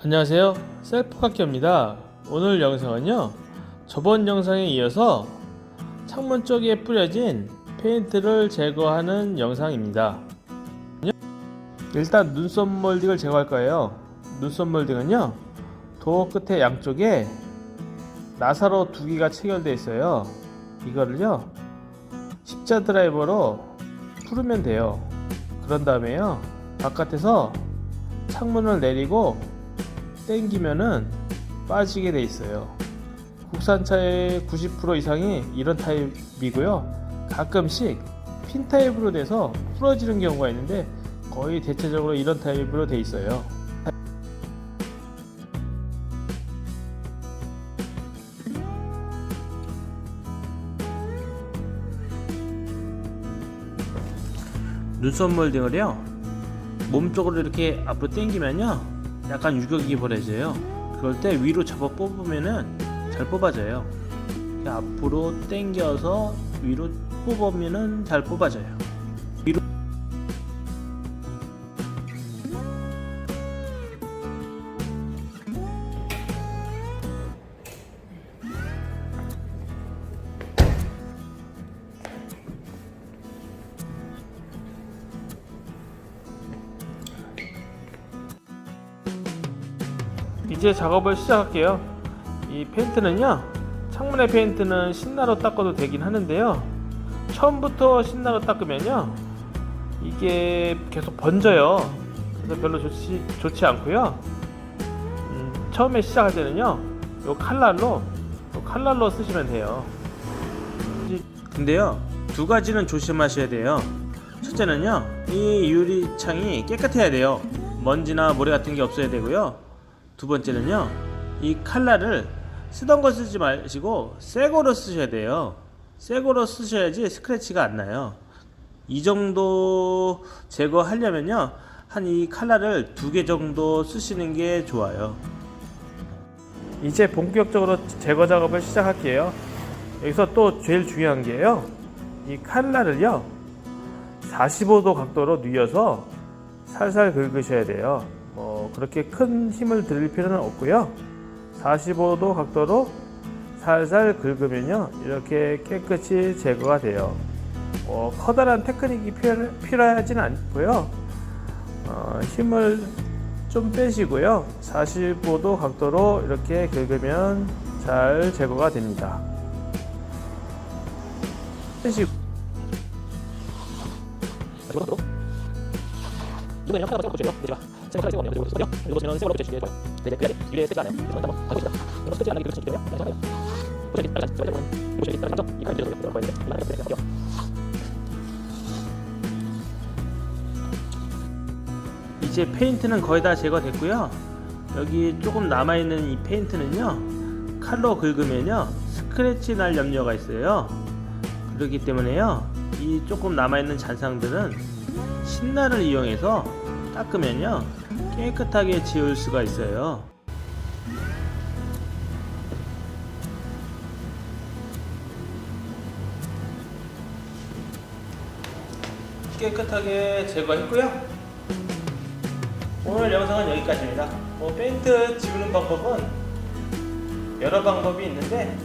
안녕하세요. 셀프학교입니다. 오늘 영상은요 저번 영상에 이어서 창문 쪽에 뿌려진 페인트를 제거하는 영상입니다. 일단 눈썹 몰딩을 제거할 거예요. 눈썹 몰딩은요 도어 끝에 양쪽에 나사로 두 개가 체결되어 있어요. 이거를요 십자 드라이버로 풀으면 돼요. 그런 다음에요 바깥에서 창문을 내리고 땡기면은 빠지게 돼 있어요. 국산차의 90% 이상이 이런 타입이고요. 가끔씩 핀 타입으로 돼서 부러지는 경우가 있는데 거의 대체적으로 이런 타입으로 돼 있어요. 눈썹 몰딩을요 몸쪽으로 이렇게 앞으로 당기면요 약간 유격이 벌어져요. 그럴 때 위로 잡아 뽑으면은 잘 뽑아져요. 앞으로 당겨서 위로 뽑으면은 잘 뽑아져요 이제 작업을 시작할게요. 이 페인트는요, 창문의 페인트는 신나로 닦아도 되긴 하는데요. 처음부터 신나로 닦으면요, 이게 계속 번져요. 그래서 별로 좋지, 좋지 않고요. 음, 처음에 시작할 때는요, 요 칼날로, 요 칼날로 쓰시면 돼요. 근데요, 두 가지는 조심하셔야 돼요. 첫째는요, 이 유리창이 깨끗해야 돼요. 먼지나 모래 같은 게 없어야 되고요. 두 번째는요, 이 칼날을 쓰던 거 쓰지 마시고 새 거로 쓰셔야 돼요. 새 거로 쓰셔야지 스크래치가 안 나요. 이 정도 제거하려면요, 한 이 칼날을 두 개 정도 쓰시는 게 좋아요. 이제 본격적으로 제거 작업을 시작할게요. 여기서 또 제일 중요한 게요, 이 칼날을요, 45도 각도로 뉘어서 살살 긁으셔야 돼요. 뭐 그렇게 큰 힘을 들일 필요는 없고요. 45도 각도로 살살 긁으면요 이렇게 깨끗이 제거가 돼요. 뭐 커다란 테크닉이 필요, 필요하지는 않고요. 어, 힘을 좀 빼시고요. 45도 각도로 이렇게 긁으면 잘 제거가 됩니다. 빼시고 이번에는 하나만 좀 고쳐요. 제가 생각할 생각 없네요. 그리고 쓰고요. 그리고 저는 생으로 고쳐주는 게 좋아요. 네, 그래야 유리에 쓰지 않아요. 그래서 한번 하고 있다. 이거 쓰지 않는 게 그렇기 때문에 고쳐야지 빨리 저희가 보면 고쳐야지 빨리 감정 이칼 들어서 들어가야 되는데 이만한 게 그냥 할게요. 이제 페인트는 거의 다 제거됐고요. 여기 조금 남아있는 이 페인트는요. 칼로 긁으면요. 스크래치 날 염려가 있어요. 그렇기 때문에요. 이 조금 남아있는 잔상들은 신나를 이용해서 닦으면요. 깨끗하게 지울 수가 있어요. 깨끗하게 제거했고요. 오늘 영상은 여기까지입니다. 뭐 페인트 지우는 방법은 여러 방법이 있는데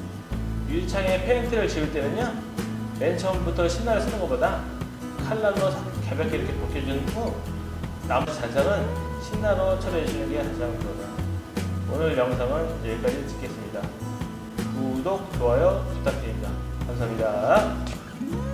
유리창에 페인트를 지울 때는요 맨 처음부터 신나를 쓰는 것보다 칼날로 가볍게 이렇게 벗겨준 후 나머지 잔상은 신나로 처리해 주는 게 가장 좋아요. 오늘 영상은 여기까지 찍겠습니다. 구독, 좋아요 부탁드립니다. 감사합니다.